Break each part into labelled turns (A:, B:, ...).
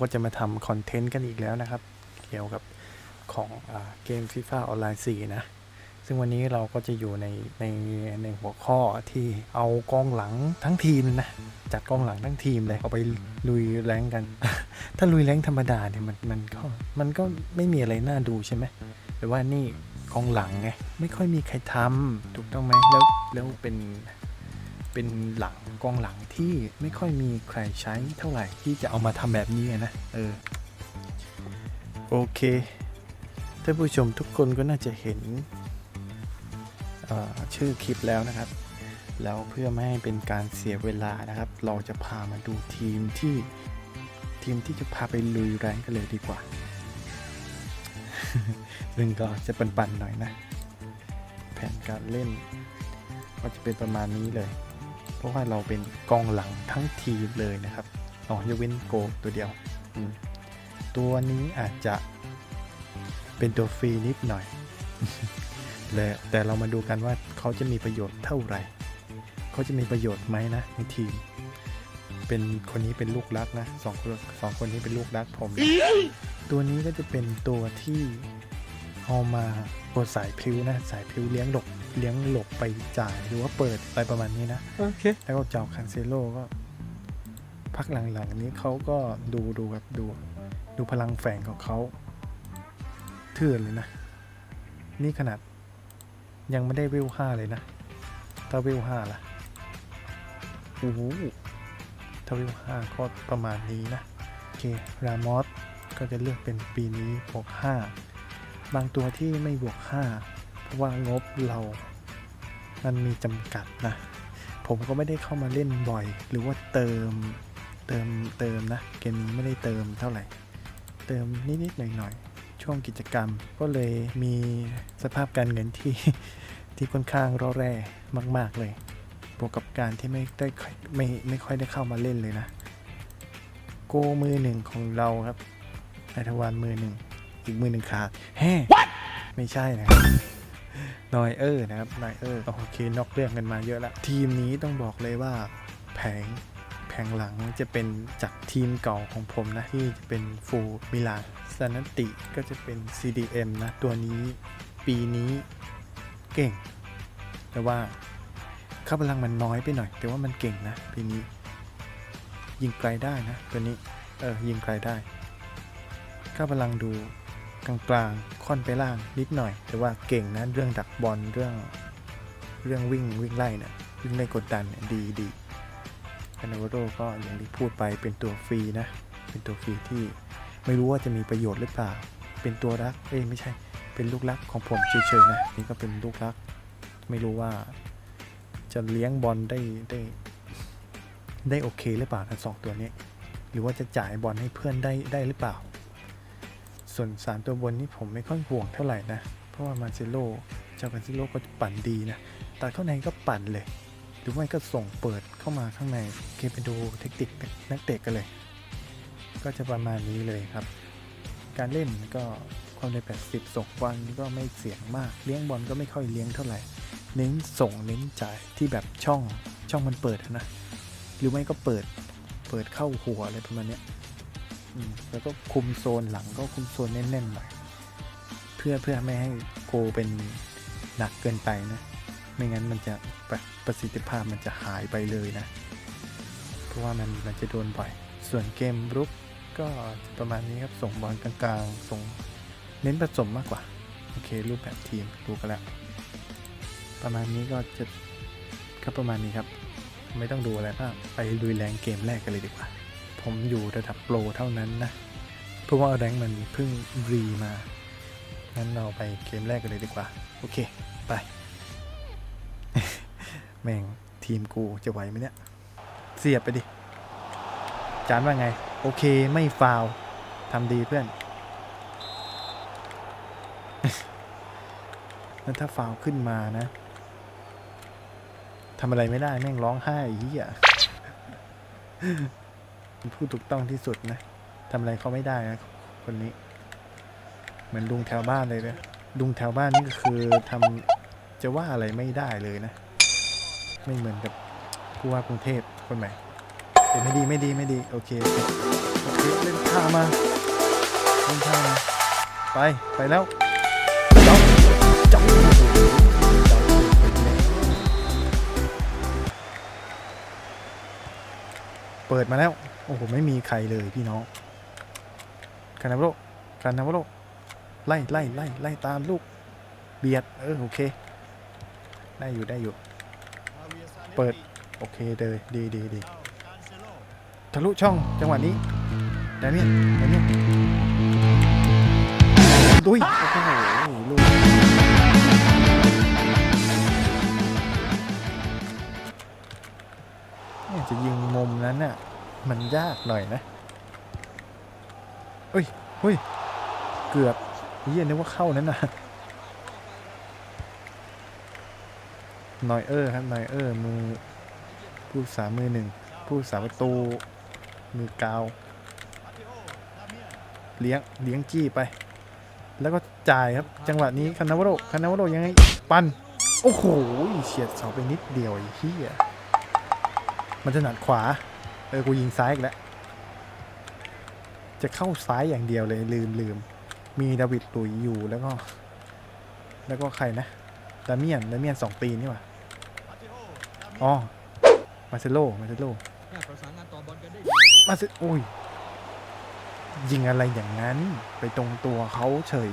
A: ก็จะมาทำคอนเทนต์กันอีกแล้วนะครับ เกี่ยวกับของอเกม FIFA ออนไลน์4นะ ซึ่งวันนี้เราก็จะอยู่ในในในหัวข้อที่เอากองหลังทั้งทีมนะ จัดกองหลังทั้งทีมเลย เอาไปลุยแรงกัน ถ้าลุยแรงธรรมดาเนี่ยมันมันก็มันก็ไม่มีอะไรน่าดูใช่ไหมแต่ว่านี่กองหลังไงไม่ค่อยมีใครทำถูกต้องไหมแล้วแล้วเป็น เป็นหลังกองหลังที่ไม่ค่อยมีใครใช้เท่าไหร่ที่จะเอามาทำแบบนี้นะเออโอเคท่านผู้ชมทุกคนก็น่าจะเห็นออชื่อคลิปแล้วนะครับ แล้วเพื่อไม่ให้เป็นการเสียเวลานะครับ เราจะพามาดูทีมที่ทีมที่จะพาไปลุยแรงกันเลยดีกว่า ซึ่งก็จะปันๆหน่อยนะ แผนการเล่นก็จะเป็นประมาณนี้เลย ราะว่าเราเป็นกองหลังทั้งทีมเลยนะครับอ๋อยกเว้นโกตัวเดียว ตัวนี้อาจจะเป็นตัวฟรีนิดหน่อยและแต่เรามาดูกันว่าเขาจะมีประโยชน์เท่าไหร่ เขาจะมีประโยชน์ไหมนะในทีม เป็นคนนี้เป็นลูกรักนะสองคนสองคนนี้เป็นลูกรักผมนะตัวนี้ก็จะเป็นตัวที่เอามาตัวสายพิ้วนะสายพิ้วเลี้ยงหลบ เลี้ยงหลบไปจ่ายหรือว่าเปิดอะไรประมาณนี้นะ
B: โอเค
A: แล้วก็เจ้าคันเซโลก็ พักหลังๆนี้เขาก็ดูดูแบบดู ดูพลังแฝงของเขาเถื่อนเลยนะ นี่ขนาดยังไม่ได้เวลห้าเลยนะถ้าเวลห้าล่ะโอ้โหถ้าเวลห้าก็ประมาณนี้นะ โอเค รามอสก็จะเลือกเป็นปีนี้บวกห้าบางตัวที่ไม่บวกห้าเพราะ ว่างบเรา มันมีจำกัดนะ ผมก็ไม่ได้เข้ามาเล่นบ่อย หรือว่าเติมเติมเติมนะ เกมนี้ไม่ได้เติมเท่าไหร่ เติมนิดๆหน่อยๆ ช่วงกิจกรรมก็เลยมีสภาพการเงินที่ที่ค่อนข้างร่อแร่มาก ๆเลย บวกกับการที่ไม่ได้ไม่ไม่ค่อยได้เข้ามาเล่นเลยนะ โกมือหนึ่งของเราครับนายทวารมือหนึ่ง อีกมือหนึ่งขาดแฮ่ไม่ใช่นะครับ นอยเออร์นะครับนอยเออร์โอเคนอกเรื่องกันมาเยอะละ ทีมนี้ต้องบอกเลยว่าแผงแผงหลังจะเป็นจากทีมเก่าของผมนะ ที่จะเป็นฟูมิลานซานติก็จะเป็น CDM นะ ตัวนี้ปีนี้เก่ง แต่ว่าค่าพลังมันน้อยไปหน่อย แต่ว่ามันเก่งนะ ปีนี้ ยิงไกลได้นะ ตัวนี้ เออยิงไกลได้ค่าพลังดู กลางๆ ค่อนไปล่างนิดหน่อย แต่ว่าเก่งนะเรื่องดักบอลเรื่องเรื่องวิ่งวิ่งไล่เนี่ยวิ่งไล่กดดันเนี่ยดีดีคานาวโรก็อย่างที่พูดไปเป็นตัวฟรีนะ เป็นตัวฟรีที่ไม่รู้ว่าจะมีประโยชน์หรือเปล่า เป็นตัวรักเอ้ไม่ใช่ เป็นลูกรักของผมเฉยๆนะนี่ก็เป็นลูกรัก ไม่รู้ว่า จะเลี้ยงบอลได้ได้ ได้โอเคหรือเปล่าทั้งสองตัวนี้ หรือว่าจะจ่ายบอลให้เพื่อนได้ได้หรือเปล่า ส่วนสามตัวบนนี่ผมไม่ค่อยห่วงเท่าไหร่นะ เพราะว่ามาเซโลเจ้ากันเซโลก็ปั่นดีนะตัดเข้าในก็ปั่นเลย หรือไม่ก็ส่งเปิดเข้ามาข้างในโอเคไปดูเทคนิคนักเตะกันเลย ก็จะประมาณนี้เลยครับ การเล่นก็ความใน80 ส่งบอลก็ไม่เสียงมาก เลี้ยงบอลก็ไม่ค่อยเลี้ยงเท่าไหร่ เน้นส่งเน้นจ่ายที่แบบช่องช่องมันเปิดนะ หรือไม่ก็เปิดเปิดเข้าหัวอะไรประมาณเนี้ย แล้วก็คุมโซนหลังก็คุมโซนแน่นๆหน่อยเพื่อเพื่อไม่ให้โกเป็นหนักเกินไปนะ ไม่งั้นมันจะประประสิทธิภาพมันจะหายไปเลยนะ เพราะว่ามันมันจะโดนบ่อย ส่วนเกมรุกก็ประมาณนี้ครับ ส่งบอลกลางๆ ส่งเน้นผสมมากกว่า โอเค รูปแบบทีมดูกันแล้ว ประมาณนี้ก็จะก็ประมาณนี้ครับ ไม่ต้องดูอะไรมากไปลุยแรงเกมแรกกันเลยดีกว่า ผมอยู่ระดับโปรเท่านั้นนะ เพราะว่าแรงค์มันเพิ่งรีมา งั้นเราไปเกมแรกกันเลยดีกว่า โอเค ไป แม่งทีมกูจะไหวไหมเนี่ย เสียบไปดิ จานว่าไง โอเคไม่ฟาวทำดีเพื่อนแล้วถ้าฟาวขึ้นมานะทำอะไรไม่ได้แม่งร้องไห้เหี้ย เป็นผู้ถูกต้องที่สุดนะทำอะไรเขาไม่ได้นะคนนี้ เหมือนลุงแถวบ้านเลยนะลุงแถวบ้านนี่ก็คือทำจะว่าอะไรไม่ได้เลยนะ ไม่เหมือนกับผู้ว่ากรุงเทพคนใหม่ไม่ดีไม่ดีไม่ดี โอเคโอเคอเคเล่นท่ามาเล่นท่ามาไป ไปแล้วจ้าเจ้าเจ้าเปิดมาแล้ว โอ้โห ไม่มีใครเลยพี่น้องคานาโรคานาโรไล่ไล่ไล่ไล่ตามลูก เบียด เออ โอเค ได้อยู่ได้อยู่ เปิด โอเคเลยดีดีดีทะลุช่องจังหวะนี้แดเมียนแดเมียนดุยโอ้โหลูกเนี่ยจะยิงมุมนั้นน่ะ มันยากหน่อยนะเอ้ยเฮ้ย เกือบเฮียนึกว่าเข้านั้นนะนอยเออร์ครับนอยเออร์มือ ผู้สามือหนึ่ง ผู้สาประตู มือกาว เลี้ยง เลี้ยงจี้ไป แล้วก็จ่ายครับ จังหวะนี้คานาวโรคานาวโรยังไง ปัน โอ้โหเฉียดเสาไปนิดเดียวไอ้เหี้ยมันจะหนัดขวา ออกูยิงซ้ายอีกแล้ว จะเข้าซ้ายอย่างเดียวเลยลืมลืม มีดาวิดหลุยอยู่แล้วก็ แล้วก็ใครนะดาเมียนดาเมียนสองปีนี่หว่าอ๋อ มาเซโลมาเซโล
B: ประสานงานต่อบอลกันได้ดี
A: มาเซโอ้ย ยิงอะไรอย่างนั้น ไปตรงตัวเขาเฉย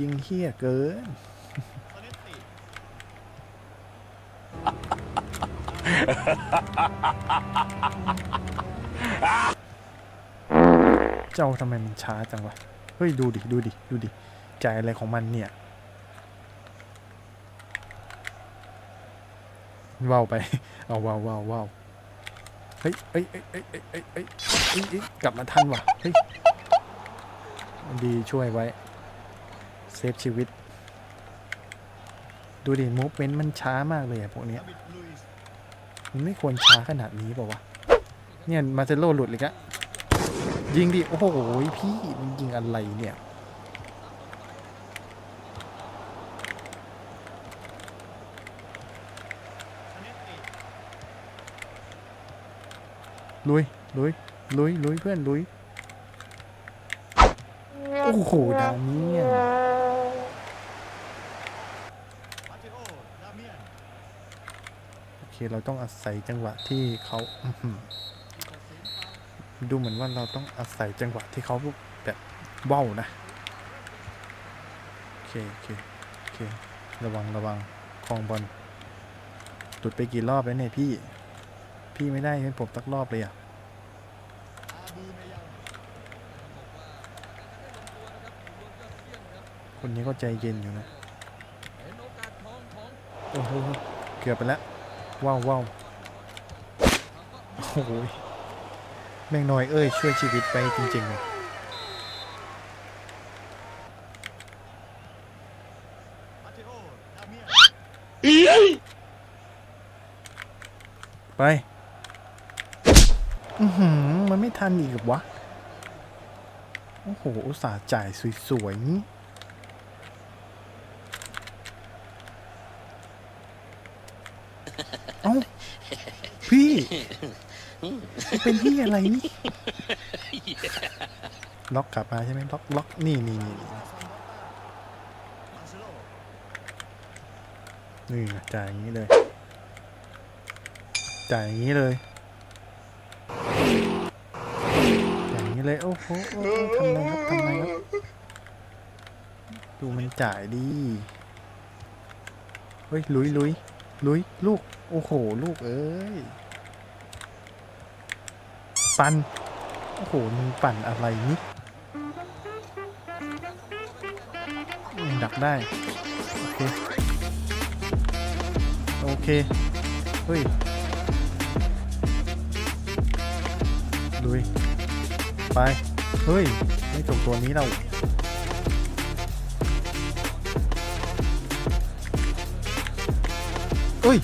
A: ยิงเฮี้ยเกิน เจ้าทำไมมันช้าจังวะ เฮ้ย ดูดิ ดูดิ ดูดิ ใจอะไรของมันเนี่ยว้าวไป เอาว้าวว้าวว้าวเฮ้ยเฮ้ยเฮ้ยเฮ้ยเฮ้ยเฮ้ยเฮ้ยกลับมาทันวะเฮ้ย ดีช่วยไว้ เซฟชีวิต ดูดิมูฟเมนต์มันช้ามากเลยอะพวกเนี้ย มันไม่ควรช้าขนาดนี้เปล่าวะ เนี่ยมาเซโลหลุดเลยกะยิงดิ โอ้โหพี่มันยิงอะไรเนี่ยลุยลุยลุยลุยเพื่อนลุย โอ้โหดาเมีย เคเราต้องอาศัยจังหวะที่เขาดูเหมือนว่าเราต้องอาศัยจังหวะที่เขาแบบว่าวนะโอเคโอเคโอเคระวังระวังคลองบอลตุดไปกี่รอบแล้วเนี่ยพี่ พี่ไม่ได้ให้ผมสักรอบเลยอะคนนี้ก็ใจเย็นอยู่นะ
B: โอ้
A: โห เกือบไปแล้ว ว้าวว้าวโอ้โหแม่งน้อยเอ้ย ช่วยชีวิตไปจริงๆเลยไป อือหือ มันไม่ทันอีกหรอวะ โอ้โห อุตส่าห์จ่ายสวยๆนี้ เอ้า พี่มัน เป็นที่อะไรนี่ ล็อกกลับมาใช่ไหมล็อกล็อกนี่นี่นี่นี่นี่นะจ่ายอย่างนี้เลย จ่ายอย่างนี้เลยจ่ายอย่างนี้เลย โอ้โหโอ้โหทำไงครับทำไงครับ ดูมันจ่ายดี เฮ้ย ลุยลุยลุยลูก โอ้โห ลูกเอ้ย ปั่น โอ้โห มึงปั่นอะไรนี่ดักได้ โอเค โอเค เฮ้ยลุยไป เฮ้ย ไม่จบตัวนี้เราเอ้ย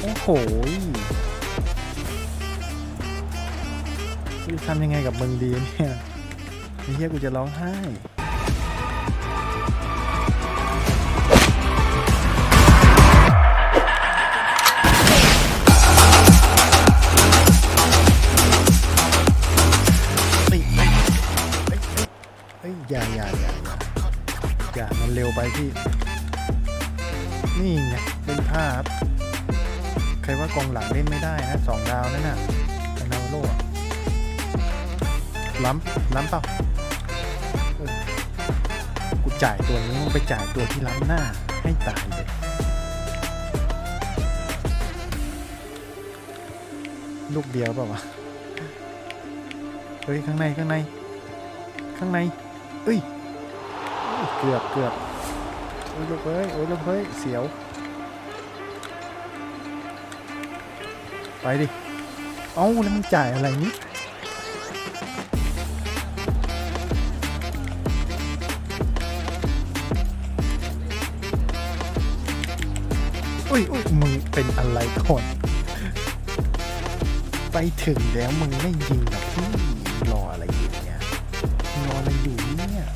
A: โอ้โหูจะทำยังไงกับมึงดีเนี่ยไอ้เฮียกูจะร้องไห้อย่าอย่าอย่าอย่ามันเร็วไปพี่ นี่ไงเป็นภาพ ใครว่ากองหลังเล่นไม่ได้นะสองดาวนั่นน่ะนาโล ล้ำล้ำเปล่ากูจ่ายตัวนี้มึงไปจ่ายตัวที่ล้ำหน้าให้ตายเลยลูกเดียวเปล่าวะ เฮ้ย ข้างใน ข้างใน ข้างใน เอ้ย เกือบเกือบโอ้ยลูกเอ้ย โอ้ยลูกเอ้ย เสียว ไปดิ เอ้า แล้วมึงจ่ายอะไรนี่ อุ้ยอุ้ยมึงเป็นอะไรก่อน ไปถึงแล้วมึงไม่ยิงหรอกพี่รออะไรอยู่เนี่ยรออะไรอยู่เนี่ย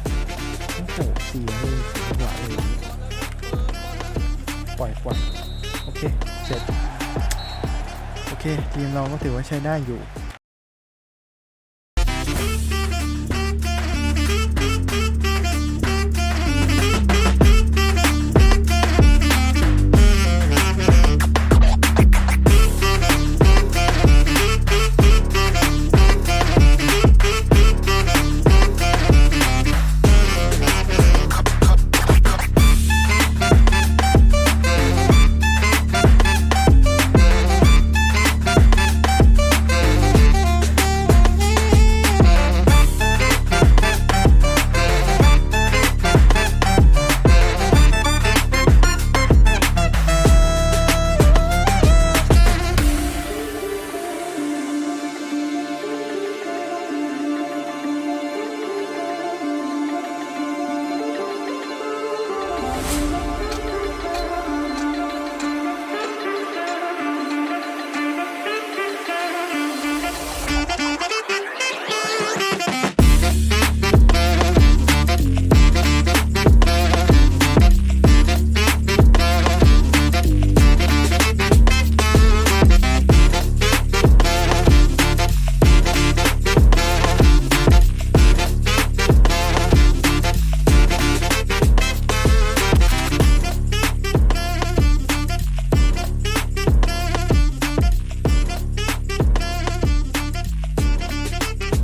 A: โอ้โหเสียเลยเสียหวะเลยปล่อยปล่อยโอเคเสร็จโอเคทีมเราก็ถือว่าใช้ได้อยู่